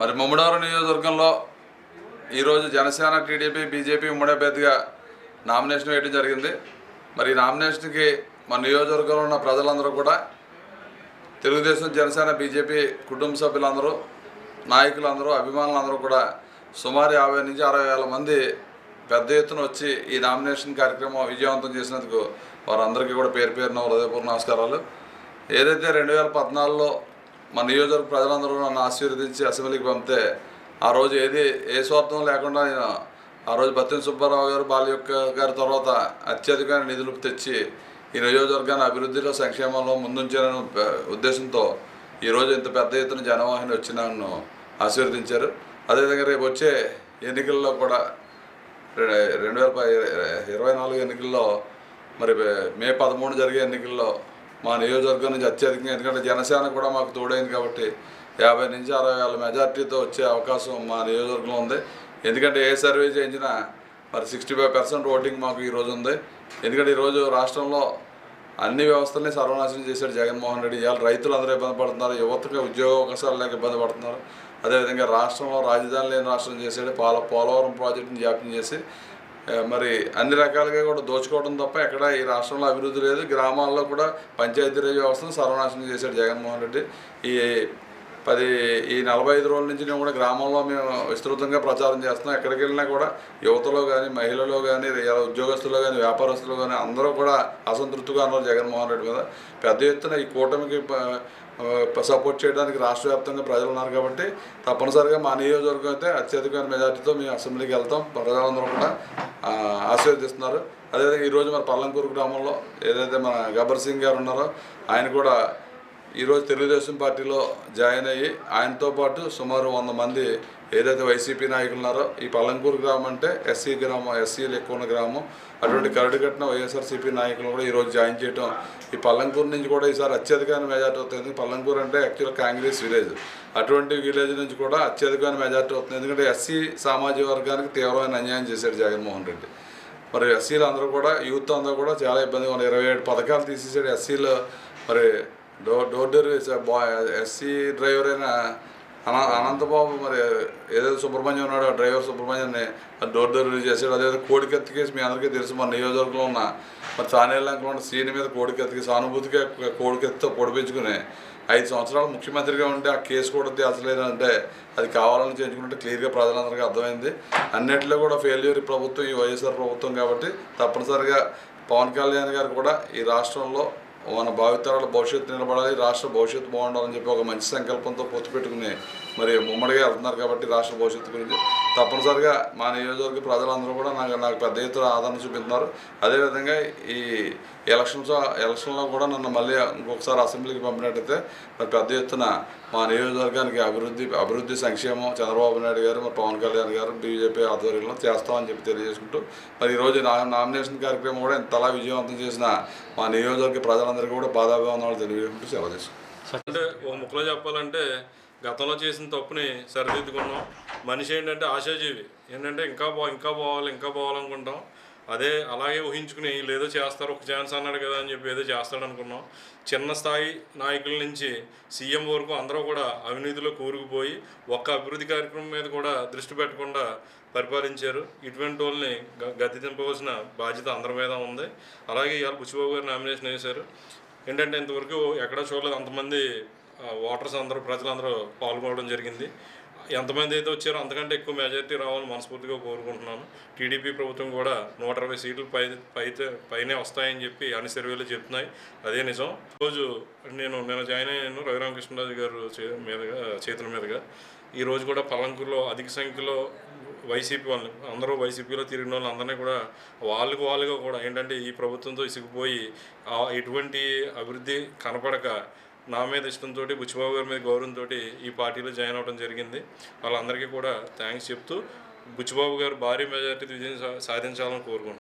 మరి ముమ్మడారు నియోజకవర్గంలో ఈరోజు జనసేన టీడీపీ బీజేపీ ఉమ్మడి అభ్యర్థిగా నామినేషన్ వేయడం జరిగింది. మరి నామినేషన్కి మన నియోజకవర్గంలో ఉన్న ప్రజలందరూ కూడా తెలుగుదేశం జనసేన బీజేపీ కుటుంబ సభ్యులందరూ నాయకులందరూ అభిమానులందరూ కూడా సుమారు యాభై నుంచి అరవై వేల మంది పెద్ద ఎత్తున వచ్చి ఈ నామినేషన్ కార్యక్రమం విజయవంతం చేసినందుకు వారందరికీ కూడా పేరు పేరున హృదయపూర్వ నమస్కారాలు. ఏదైతే రెండు వేల పద్నాలుగులో మన నియోజకవర్గ ప్రజలందరూ నన్ను ఆశీర్వదించి అసెంబ్లీకి పంపితే ఆ రోజు ఏది ఏ స్వార్థం లేకుండా నేను ఆ రోజు బత్తిన సుబ్బారావు గారు బాలయొక్క గారి తర్వాత అత్యధికంగా నిధులు తెచ్చి ఈ నియోజకవర్గాన్ని అభివృద్ధిలో సంక్షేమంలో ముందుంచాలనే ఉద్దేశంతో ఈరోజు ఇంత పెద్ద ఎత్తున జనవాహిని వచ్చి నన్ను ఆశీర్వదించారు. అదేవిధంగా రేపు వచ్చే ఎన్నికల్లో కూడా రెండు వేల ఇరవై నాలుగు ఎన్నికల్లో మరి మే పదమూడు జరిగే ఎన్నికల్లో మా నియోజకవర్గం నుంచి అత్యధికంగా ఎందుకంటే జనసేన కూడా మాకు తోడైంది కాబట్టి యాభై నుంచి అరవై వేల మెజార్టీతో వచ్చే అవకాశం మా నియోజకవర్గంలో ఉంది. ఎందుకంటే ఏ సర్వే చేయించినా మరి సిక్స్టీ ఫైవ్ పర్సెంట్ ఓటింగ్ మాకు ఈరోజు ఉంది. ఎందుకంటే ఈరోజు రాష్ట్రంలో అన్ని వ్యవస్థల్ని సర్వనాశనం చేశాడు జగన్మోహన్ రెడ్డి. ఇవాళ రైతులు అందరూ ఇబ్బంది పడుతున్నారు యువతకు ఉద్యోగ అవకాశాలు లేక ఇబ్బంది పడుతున్నారు. అదేవిధంగా రాష్ట్రంలో రాజధాని లేని రాష్ట్రం చేశాడు. పాల పోలవరం ప్రాజెక్టుని జాప్యం చేసి మరి అన్ని రకాలుగా కూడా దోచుకోవడం తప్ప ఎక్కడ ఈ రాష్ట్రంలో అభివృద్ధి లేదు. గ్రామాల్లో కూడా పంచాయతీరాజ్ వ్యవస్థను సర్వనాశనం చేశాడు జగన్మోహన్ రెడ్డి. ఈ పది ఈ నలభై ఐదు రోజుల నుంచి నేను కూడా గ్రామంలో మేము విస్తృతంగా ప్రచారం చేస్తున్నాం. ఎక్కడికి వెళ్ళినా కూడా యువతలో కానీ మహిళలో కానీ ఉద్యోగస్తులు కానీ వ్యాపారస్తులు కానీ అందరూ కూడా అసంతృప్తిగా ఉన్నారు జగన్మోహన్ రెడ్డి మీద. పెద్ద ఎత్తున ఈ కూటమికి సపోర్ట్ చేయడానికి రాష్ట్ర వ్యాప్తంగా ప్రజలు ఉన్నారు కాబట్టి తప్పనిసరిగా మా నియోజకవర్గం అయితే అత్యధికమైన మెజార్టీతో మేము అసెంబ్లీకి వెళ్తాం. ప్రజలందరూ కూడా ఆశీర్వదిస్తున్నారు. అదేవిధంగా ఈరోజు మన పల్లంకూరు గ్రామంలో ఏదైతే మన గబ్బర్ సింగ్ గారు ఉన్నారో ఆయన కూడా ఈరోజు తెలుగుదేశం పార్టీలో జాయిన్ అయ్యి ఆయనతో పాటు సుమారు వంద మంది ఏదైతే వైసీపీ నాయకులు ఉన్నారో ఈ పల్లంకూరు గ్రామం అంటే ఎస్సీ గ్రామం ఎస్సీలు ఎక్కువ ఉన్న గ్రామం. అటువంటి కరడు కట్టిన వైఎస్ఆర్సీపీ నాయకులు కూడా ఈరోజు జాయిన్ చేయటం. ఈ పల్లంకూరు నుంచి కూడా ఈసారి అత్యధికమైన మెజార్టీ అవుతుంది పల్లంకూరు అంటే యాక్చువల్ కాంగ్రెస్ విలేజ్. అటువంటి విలేజ్ నుంచి కూడా అత్యధికమైన మెజార్టీ అవుతుంది ఎందుకంటే ఎస్సీ సామాజిక వర్గానికి తీవ్రమైన అన్యాయం చేశాడు జగన్మోహన్ రెడ్డి. మరి ఎస్సీలు అందరూ కూడా యూత్ అందరూ కూడా చాలా ఇబ్బందిగా ఉన్నారు. ఇరవై ఏడు పథకాలు తీసేసాడు ఎస్సీలో. మరి door door delivery boy SC driver అయినా అన అనంతబాబు మరి ఏదైతే సుబ్రహ్మణ్యం ఉన్నాడో ఆ డ్రైవర్ సుబ్రహ్మణ్యాన్ని డోర్ డెలివరీ చేశాడు. అదే కోడికత్తి కేసు మీ అందరికీ తెలుసు మన నియోజకవర్గంలో ఉన్న మరి తానేళ్ళంకలో ఉన్న సీని మీద కోడికత్తికి సానుభూతిగా కోడికత్తితో పొడిపించుకుని ఐదు సంవత్సరాలు ముఖ్యమంత్రిగా ఉంటే ఆ కేసు కూడా తేల్చలేదంటే అది కావాలని చేయించుకుంటే క్లియర్గా ప్రజలందరికీ అర్థమైంది. అన్నింటిలో కూడా ఫెయిల్యూర్ ప్రభుత్వం ఈ వైఎస్ఆర్ ప్రభుత్వం కాబట్టి తప్పనిసరిగా పవన్ కళ్యాణ్ గారు కూడా ఈ రాష్ట్రంలో మన భావితరాల భవిష్యత్తు నిలబడాలి రాష్ట్ర భవిష్యత్తు బాగుండాలని చెప్పి ఒక మంచి సంకల్పంతో పొత్తు పెట్టుకునే మరి ముమ్మడిగా వెళ్తున్నారు కాబట్టి రాష్ట్ర భవిష్యత్తు గురించి తప్పనిసరిగా మా నియోజకవర్గ ప్రజలందరూ కూడా నాకు నాకు పెద్ద ఎత్తున ఆదరణ చూపిస్తున్నారు. అదేవిధంగా ఈ ఎలక్షన్స్ ఎలక్షన్లో కూడా నన్ను మళ్ళీ ఇంకొకసారి అసెంబ్లీకి పంపినట్టయితే మరి పెద్ద ఎత్తున మా నియోజకవర్గానికి అభివృద్ధి అభివృద్ధి సంక్షేమం చంద్రబాబు నాయుడు గారు మరి పవన్ కళ్యాణ్ గారు బీజేపీ ఆధ్వర్యంలో చేస్తామని చెప్పి తెలియజేసుకుంటూ మరి ఈరోజు నా నామినేషన్ కార్యక్రమం కూడా ఇంతలా విజయవంతం చేసిన మా నియోజకవర్గ ప్రజలందరికీ కూడా బాధాభివందనాలు తెలియజేసుకుంటూ సెలవు తీసుకుంటాం అంటే ఒక ముక్కలో చెప్పాలంటే గతంలో చేసిన తప్పుని సరిదిద్దుకున్నాం. మనిషి ఏంటంటే ఆశాజీవి. ఏంటంటే ఇంకా బా ఇంకా పోవాలి ఇంకా పోవాలనుకుంటాం అదే అలాగే ఊహించుకుని లేదో చేస్తారు ఒక ఛాన్స్ అన్నాడు కదా అని చెప్పి ఏదో చేస్తాడు అనుకున్నాం. చిన్న స్థాయి నాయకుల నుంచి సీఎం వరకు అందరూ కూడా అవినీతిలో కూరుకుపోయి ఒక్క అభివృద్ధి కార్యక్రమం మీద కూడా దృష్టి పెట్టకుండా పరిపాలించారు. ఇటువంటి వాళ్ళని గ- గద్దె దింపవలసిన బాధ్యత అందరి మీద ఉంది. అలాగే ఇవాళ బుచ్చిబాబు గారు నామినేషన్ వేశారు. ఏంటంటే ఇంతవరకు ఎక్కడా చూడలేదు. అంతమంది ఓటర్స్ అందరూ ప్రజలందరూ పాల్గొనడం జరిగింది. ఎంతమంది అయితే వచ్చారో అంతకంటే ఎక్కువ మెజారిటీ రావాలని మనస్ఫూర్తిగా కోరుకుంటున్నాను. టీడీపీ ప్రభుత్వం కూడా నూట అరవై సీట్లు పై పైతే పైనే వస్తాయని చెప్పి అన్ని సర్వేలు చెప్తున్నాయి. అదే నిజం. రోజు నేను నేను జాయిన్ అయ్యాను రఘురామకృష్ణరాజు గారు చే- మీదుగా చేతుల మీదుగా. ఈ రోజు కూడా పలంకూరులో అధిక సంఖ్యలో వైసీపీ వాళ్ళు అందరూ వైసీపీలో తిరిగిన వాళ్ళు అందరినీ కూడా వాళ్ళకు వాళ్ళుగా కూడా ఏంటంటే ఈ ప్రభుత్వంతో ఇసుకుపోయి ఎటువంటి అభివృద్ధి కనపడక నా మీద ఇష్టంతో బుచ్చిబాబు గారి మీద గౌరవంతో ఈ పార్టీలో జాయిన్ అవ్వడం జరిగింది. వాళ్ళందరికీ కూడా థ్యాంక్స్ చెప్తూ బుచ్చిబాబు గారు భారీ మెజార్టీ విజయం సాధించాలని కోరుకుంటున్నాను.